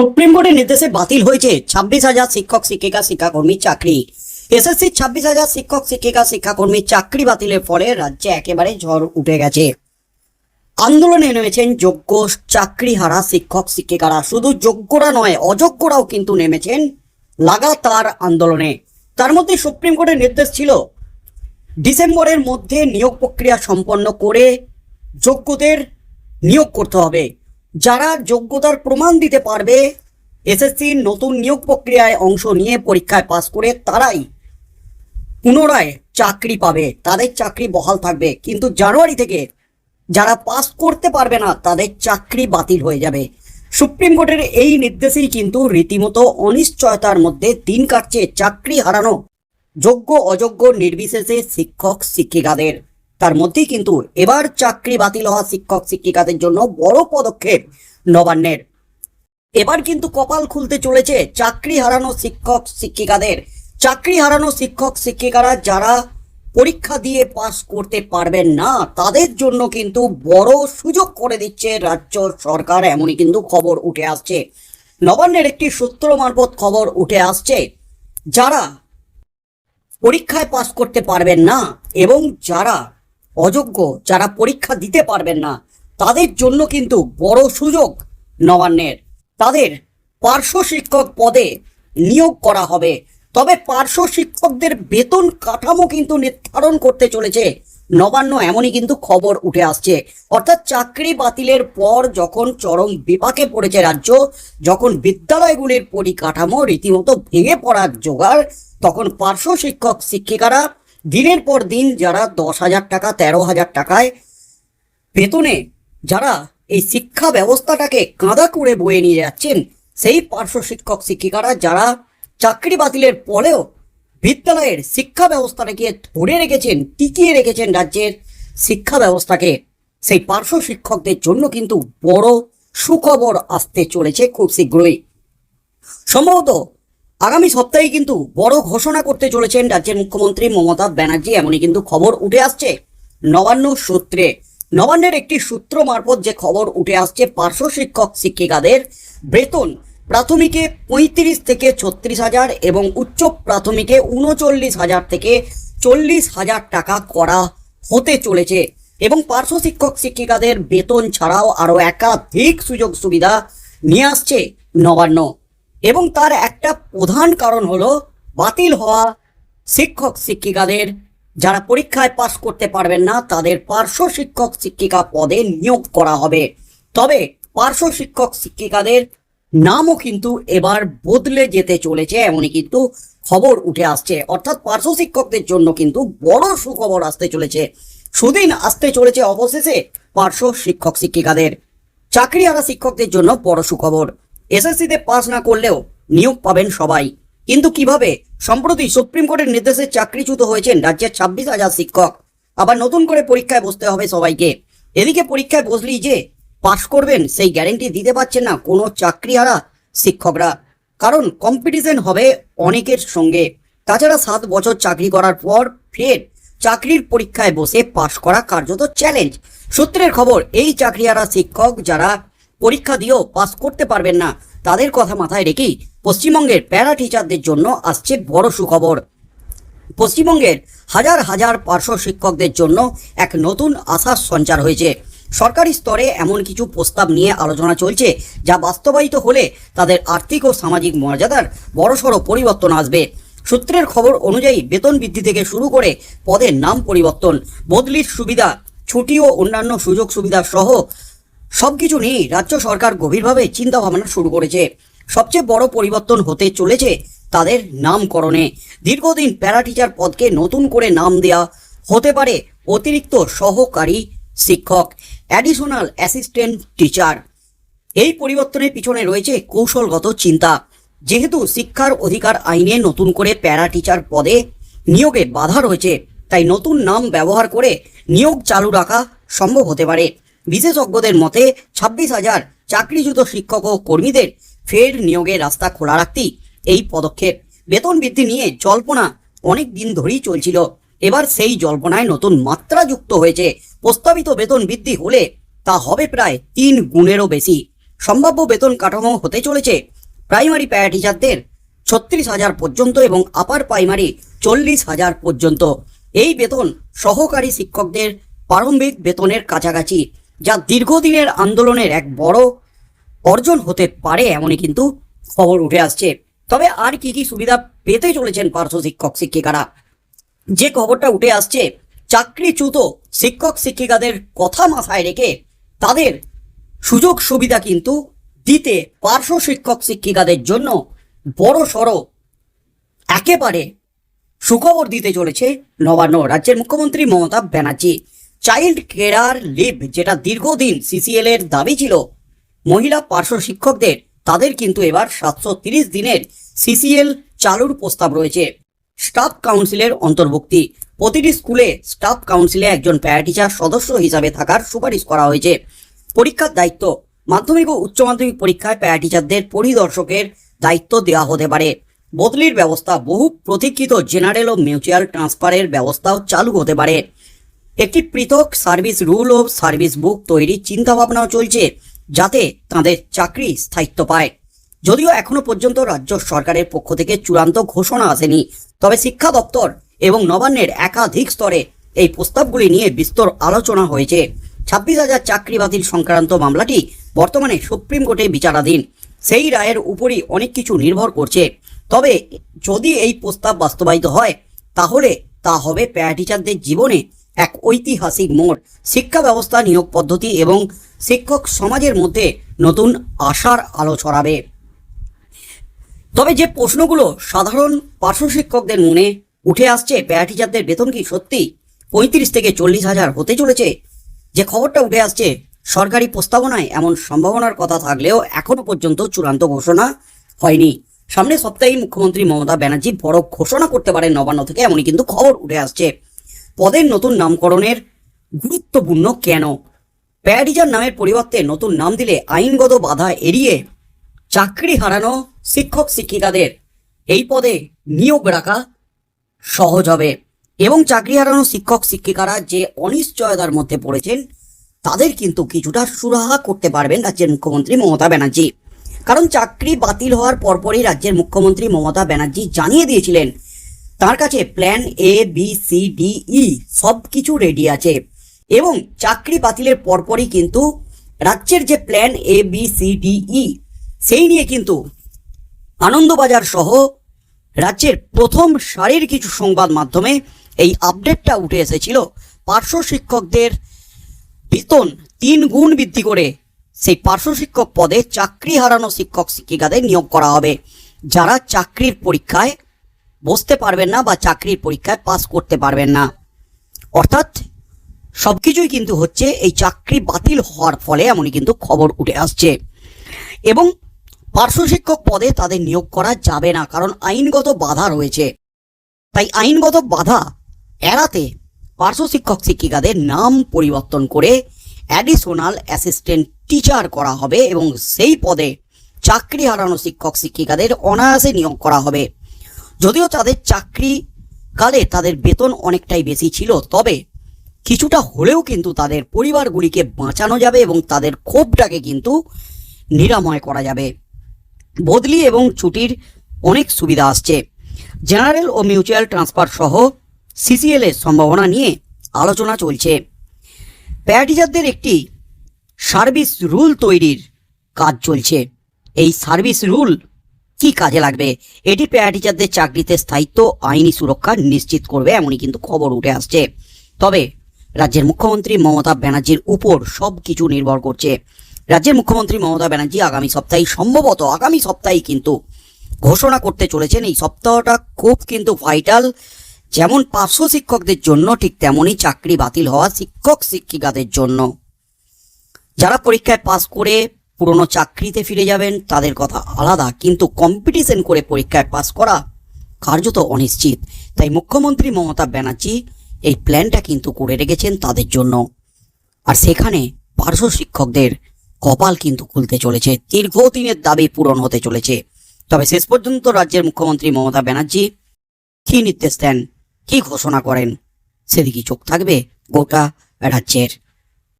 Supreme কোর্টের নির্দেশে বাতিল হয়েছে ছাব্বিশ হাজার শিক্ষক, শিক্ষিকা শিক্ষাকর্মীর চাকরি। এসএসসি ছাব্বিশ হাজার শিক্ষক, শিক্ষিকা শিক্ষাকর্মীর চাকরি বাতিলের ফলে রাজ্যে একেবারে ঝড় উঠে গেছে। আন্দোলনে নেমেছেন যোগ্য চাকরিহারা শিক্ষক, শিক্ষিকারা। শুধু যোগ্যরা নয়, অযোগ্যরাও কিন্তু নেমেছেন লাগাতার আন্দোলনে। তার মধ্যে সুপ্রিম কোর্টের নির্দেশ ছিল ডিসেম্বরের মধ্যে নিয়োগ প্রক্রিয়া সম্পন্ন করে যোগ্যদের নিয়োগ করতে হবে। যারা যোগ্যতার প্রমাণ দিতে পারবে এসএসসির নতুন নিয়োগ প্রক্রিয়ায় অংশ নিয়ে পরীক্ষায় পাস করে তারাই পুনরায় চাকরি পাবে, তাদের চাকরি বহাল থাকবে। কিন্তু জানুয়ারি থেকে যারা পাস করতে পারবে না, তাদের চাকরি বাতিল হয়ে যাবে। সুপ্রিম কোর্টের এই নির্দেশেই কিন্তু রীতিমতো অনিশ্চয়তার মধ্যে দিন কাটছে চাকরি হারানো যোগ্য অযোগ্য নির্বিশেষে শিক্ষক শিক্ষিকাদের তার মধ্যেই কিন্তু এবার চাকরি বাতিল হওয়া শিক্ষক শিক্ষিকাদের জন্য বড় পদক্ষেপ নবান্নের। এবার কিন্তু কপাল খুলতে চলেছে চাকরি হারানো শিক্ষক শিক্ষিকাদের। চাকরি হারানো শিক্ষক শিক্ষিকারা যারা পরীক্ষা দিয়ে পাস করতে পারবেন না, তাদের জন্য কিন্তু বড় সুযোগ করে দিচ্ছে রাজ্য সরকার, এমনই কিন্তু খবর উঠে আসছে। নবান্নের একটি সূত্র মারফত খবর উঠে আসছে, যারা পরীক্ষায় পাস করতে পারবেন না এবং যারা অযোগ্য যারা পরীক্ষা দিতে পারবেন না, তাদের জন্য কিন্তু বড় সুযোগ নবান্নের। তাদের পার্শ্ব শিক্ষক পদে নিয়োগ করা হবে। তবে পার্শ্ব শিক্ষকদের বেতন কাঠামো কিন্তু নির্ধারণ করতে চলেছে। নবান্ন এমনই কিন্তু খবর উঠে আসছে। অর্থাৎ চাকরি বাতিলের পর যখন চরম বিপাকে পড়েছে রাজ্য, যখন বিদ্যালয়গুলির পরিকাঠামো রীতিমতো ভেঙে পড়ার জোগাড়, তখন পার্শ্ব শিক্ষক শিক্ষিকারা দিনের পর দিন যারা দশ হাজার টাকা, তেরো হাজার টাকায় বেতনে যারা এই শিক্ষা ব্যবস্থাটাকে কাঁদা করে বয়ে নিয়ে যাচ্ছেন, সেই পার্শ্ব শিক্ষক শিক্ষিকারা যারা চাকরি বাতিলের পরেও বিদ্যালয়ের শিক্ষা ব্যবস্থাটাকে ধরে রেখেছেন, টিকিয়ে রেখেছেন রাজ্যের শিক্ষা ব্যবস্থাকে, সেই পার্শ্ব শিক্ষকদের জন্য কিন্তু বড় সুখবর আসতে চলেছে খুব শীঘ্রই। সম্ভবত আগামী সপ্তাহে কিন্তু বড় ঘোষণা করতে চলেছেন রাজ্যের মুখ্যমন্ত্রী মমতা ব্যানার্জি। এমনই কিন্তু খবর উঠে আসছে নবান্ন সূত্রে। নবান্নের একটি সূত্র মারফত যে খবর উঠে আসছে, পার্শ্ব শিক্ষক শিক্ষিকাদের বেতন প্রাথমিকে পঁয়ত্রিশ থেকে ছত্রিশ হাজার এবং উচ্চ প্রাথমিকে উনচল্লিশ হাজার থেকে চল্লিশ হাজার টাকা করা হতে চলেছে এবং পার্শ্ব শিক্ষক শিক্ষিকাদের বেতন ছাড়াও আরও একাধিক সুযোগ সুবিধা নিয়ে আসছে নবান্ন। এবং তার একটা প্রধান কারণ হলো বাতিল হওয়া শিক্ষক শিক্ষিকাদের যারা পরীক্ষায় পাশ করতে পারবেন না, তাদের পার্শ্ব শিক্ষক শিক্ষিকা পদে নিয়োগ করা হবে। তবে পার্শ্ব শিক্ষক শিক্ষিকাদের নামও কিন্তু এবার বদলে যেতে চলেছে, এমনই কিন্তু খবর উঠে আসছে। অর্থাৎ পার্শ্ব শিক্ষকদের জন্য কিন্তু বড় সুখবর আসতে চলেছে। সুদিন আসতে চলেছে অবশেষে পার্শ্ব শিক্ষক শিক্ষিকাদের। চাকরি চাকরিহারা শিক্ষকদের জন্য বড় সুখবর। এসএসসিতে পাস না করলেও নিয়োগ পাবেন সবাই। কিন্তু কীভাবে? সম্প্রতি সুপ্রিম কোর্টের নির্দেশে চাকরিচ্যুত হয়েছেন রাজ্যের ছাব্বিশ হাজার শিক্ষক। আবার নতুন করে পরীক্ষায় বসতে হবে সবাইকে। এদিকে পরীক্ষায় বসলেই যে পাশ করবেন, সেই গ্যারেন্টি দিতে পারছেন না কোনো চাকরিহারা শিক্ষকরা। কারণ কম্পিটিশন হবে অনেকের সঙ্গে। তাছাড়া সাত বছর চাকরি করার পর ফের চাকরির পরীক্ষায় বসে পাশ করা কার্যত চ্যালেঞ্জ সূত্রের খবর, এই চাকরিহারা শিক্ষক যারা পরীক্ষা দিয়েও পাস করতে পারবেন না। তাদের কথা মাথায় রেখেই পশ্চিমবঙ্গের প্যারা টিচারদের জন্য আসছে বড় সুখবর। পশ্চিমবঙ্গের হাজার হাজার পার্শ্ব শিক্ষকদের জন্য এক নতুন আশার সঞ্চার হয়েছে। সরকারি স্তরে এমন কিছু প্রস্তাব নিয়ে আলোচনা চলছে, যা বাস্তবায়িত হলে তাদের আর্থিক ও সামাজিক মর্যাদার বড়সড় পরিবর্তন আসবে। সূত্রের খবর অনুযায়ী বেতন বৃদ্ধি থেকে শুরু করে পদের নাম পরিবর্তন, বদলির সুবিধা, ছুটি ও অন্যান্য সুযোগ সুবিধা সহ সবকিছু নিয়ে রাজ্য সরকার গভীরভাবে চিন্তা ভাবনা শুরু করেছে। সবচেয়ে বড় পরিবর্তন হতে চলেছে তাদের নামকরণে। দীর্ঘদিন প্যারা টিচার পদকে নতুন করে নাম দেয়া হতে পারে অতিরিক্ত সহকারী শিক্ষক, অ্যাডিশনাল অ্যাসিস্ট্যান্ট টিচার। এই পরিবর্তনের পিছনে রয়েছে কৌশলগত চিন্তা। যেহেতু শিক্ষার অধিকার আইনে নতুন করে প্যারা টিচার পদে নিয়োগে বাধা রয়েছে, তাই নতুন নাম ব্যবহার করে নিয়োগ চালু রাখা সম্ভব হতে পারে। বিশেষজ্ঞদের মতে ছাব্বিশ হাজার চাকরিচ্যুত শিক্ষক ও কর্মীদের ফের নিয়োগের রাস্তা খোলা রাখতেই এই পদক্ষেপ। বেতন বৃদ্ধি নিয়ে জল্পনা অনেক দিন ধরেই চলছিল। এবার সেই জল্পনায় নতুন মাত্রা যুক্ত হয়েছে। প্রস্তাবিত বেতন বৃদ্ধি হলে তা হবে প্রায় তিন গুণেরও বেশি। সম্ভাব্য বেতন কাঠামো হতে চলেছে। প্রাইমারি প্যারা টিচারদের ছত্রিশ হাজার পর্যন্ত এবং আপার প্রাইমারি চল্লিশ হাজার পর্যন্ত। এই বেতন সহকারী শিক্ষকদের প্রারম্ভিক বেতনের কাছাকাছি। যা দীর্ঘদিনের আন্দোলনের এক বড় অর্জন হতে পারে এমনই কিন্তু খবর উঠে আসছে। তবে আর কি কি সুবিধা পেতে চলেছেন পার্শ্ব শিক্ষক, শিক্ষিকারা? যে খবরটা উঠে আসছে, চাকরিচ্যুত শিক্ষক, শিক্ষিকাদের কথা মাথায় রেখে তাদের সুযোগ সুবিধা কিন্তু দিতে পার্শ্ব শিক্ষক, শিক্ষিকাদের জন্য বড় সড়ো একেবারে সুখবর দিতে চলেছে নবান্ন রাজ্যের মুখ্যমন্ত্রী Mamata Banerjee. Child care leave যেটা দীর্ঘদিন সিসিএল এর দাবি ছিল। মহিলা পার্শ্ব শিক্ষকদের, তাদের কিন্তু এবার সাতশো দিনের সিসিএল চালুর প্রস্তাব রয়েছে। স্টাফ কাউন্সিলের অন্তর্ভুক্তি। প্রতিটি স্কুলে স্টাফ কাউন্সিলে একজন প্যারাটিচার সদস্য হিসাবে থাকার সুপারিশ করা হয়েছে। পরীক্ষার দায়িত্ব। মাধ্যমিক ও উচ্চ মাধ্যমিক পরীক্ষায় প্যারাটিচারদের পরিদর্শকের দায়িত্ব দেওয়া হতে পারে। বদলির ব্যবস্থা বহু প্রতীক্ষিত জেনারেল ও মিউচুয়াল ট্রান্সফারের ব্যবস্থাও চালু হতে পারে। একটি পৃথক সার্ভিস রুল ও সার্ভিস বুক তৈরির চিন্তাভাবনাও চলছে যাতে তাদের চাকরি স্থায়িত্ব পায়। যদিও এখনও পর্যন্ত রাজ্য সরকারের পক্ষ থেকে চূড়ান্ত ঘোষণা আসেনি, তবে শিক্ষা দপ্তর এবং নবান্নের একাধিক স্তরে এই প্রস্তাবগুলি নিয়ে বিস্তর আলোচনা হয়েছে। ছাব্বিশ হাজার চাকরি বাতিল সংক্রান্ত মামলাটি বর্তমানে সুপ্রিম কোর্টে বিচারাধীন। সেই রায়ের উপরই অনেক কিছু নির্ভর করছে। তবে যদি এই প্রস্তাব বাস্তবায়িত হয়, তাহলে তা হবে প্যারা টিচারদের জীবনে এক ঐতিহাসিক মোড়। শিক্ষা ব্যবস্থা, নিয়োগ পদ্ধতি এবং শিক্ষক সমাজের মধ্যে নতুন আশার আলো ছড়াবে। তবে যে প্রশ্নগুলো সাধারণ পার্শ্ব শিক্ষকদের মনে উঠে আসছে, প্যারা টিচারদের বেতন কি সত্যি পঁয়ত্রিশ থেকে চল্লিশ হাজার হতে চলেছে? যে খবরটা উঠে আসছে, সরকারি প্রস্তাবনায় এমন সম্ভাবনার কথা থাকলেও এখনও পর্যন্ত চূড়ান্ত ঘোষণা হয়নি। সামনের সপ্তাহেই মুখ্যমন্ত্রী মমতা ব্যানার্জি বড় ঘোষণা করতে পারেন নবান্ন থেকে, এমনই কিন্তু খবর উঠে আসছে। পদের নতুন নামকরণের গুরুত্বপূর্ণ কেন? প্যারাটিচার নামের পরিবর্তে নতুন নাম দিলে আইনগত বাধা এড়িয়ে চাকরি হারানো শিক্ষক শিক্ষিকাদের এই পদে নিয়োগ রাখা সহজ হবে। এবং চাকরি হারানো শিক্ষক শিক্ষিকারা যে অনিশ্চয়তার মধ্যে পড়েছেন, তাদের কিন্তু কিছুটা সুরাহা করতে পারবেন রাজ্যের মুখ্যমন্ত্রী মমতা ব্যানার্জি। কারণ চাকরি বাতিল হওয়ার পরপরই রাজ্যের মুখ্যমন্ত্রী মমতা ব্যানার্জি জানিয়ে দিয়েছিলেন তার কাছে plan A B C D E সব কিছু রেডি আছে। এবং চাকরি বাতিলের পরপরই কিন্তু রাজ্যের যে plan A B C D E সেই নিয়ে কিন্তু আনন্দবাজার সহ রাজ্যের প্রথম সারির কিছু সংবাদ মাধ্যমে এই আপডেটটা উঠে এসেছিল। পার্শ্ব শিক্ষকদের বেতন তিন গুণ বৃদ্ধি করে সেই পার্শ্ব শিক্ষক পদে চাকরি হারানো শিক্ষক শিক্ষিকাদের নিয়োগ করা হবে। যারা চাকরির পরীক্ষায় বসতে পারবেন না বা চাকরির পরীক্ষায় পাস করতে পারবেন না। অর্থাৎ সবকিছুই কিন্তু হচ্ছে এই চাকরি বাতিল হওয়ার ফলে এমনই কিন্তু খবর উঠে আসছে। এবং পার্শ্ব শিক্ষক পদে তাদের নিয়োগ করা যাবে না, কারণ আইনগত বাধা রয়েছে। তাই আইনগত বাধা এড়াতে পার্শ্ব শিক্ষক শিক্ষিকাদের নাম পরিবর্তন করে অ্যাডিশনাল অ্যাসিস্ট্যান্ট টিচার করা হবে এবং সেই পদে চাকরি হারানো শিক্ষক শিক্ষিকাদের অনায়াসে নিয়োগ করা হবে। যদিও তাদের চাকরি কালে তাদের বেতন অনেকটাই বেশি ছিল, তবে কিছুটা হলেও কিন্তু তাদের পরিবারগুলিকে বাঁচানো যাবে এবং তাদের ক্ষোভটাকে কিন্তু নিরাময় করা যাবে। বদলি এবং ছুটির অনেক সুবিধা আসছে। জেনারেল ও মিউচুয়াল ট্রান্সফার সহ সিসিএল এর সম্ভাবনা নিয়ে আলোচনা চলছে। প্যারাটিচারদের একটি সার্ভিস রুল তৈরির কাজ চলছে। এই সার্ভিস রুল কি কাজে লাগবে? এটি প্যারাটিচারদের চাকরিতে স্থায়িত্ব, আইনি সুরক্ষা নিশ্চিত করবে এমনই কিন্তু খবর উঠে আসছে। তবে রাজ্যের মুখ্যমন্ত্রী মমতা ব্যানার্জির উপর সব কিছু নির্ভর করছে। রাজ্যের মুখ্যমন্ত্রী মমতা ব্যানার্জি আগামী সপ্তাহে, সম্ভবত আগামী সপ্তাহে কিন্তু ঘোষণা করতে চলেছেন। এই সপ্তাহটা খুব কিন্তু ভাইটাল যেমন পার্শ্ব শিক্ষকদের জন্য ঠিক তেমনই চাকরি বাতিল হওয়া শিক্ষক শিক্ষিকাদের জন্য। যারা পরীক্ষায় পাস করে পুরনো চাকরিতে ফিরে যাবেন, তাদের কথা আলাদা, কিন্তু কম্পিটিশন করে পরীক্ষায় পাস করা কার্যত অনিশ্চিত। তাই মুখ্যমন্ত্রী মমতা ব্যানার্জি এই প্ল্যানটা কিন্তু করে রেখেছেন তাদের জন্য। আর সেখানে পার্শ্ব শিক্ষকদের কপাল কিন্তু খুলতে চলেছে। দীর্ঘদিনের দাবি পূরণ হতে চলেছে। তবে শেষ পর্যন্ত রাজ্যের মুখ্যমন্ত্রী মমতা ব্যানার্জি কি নির্দেশ দেন, কি ঘোষণা করেন সেদিকে চোখ থাকবে গোটা রাজ্যের।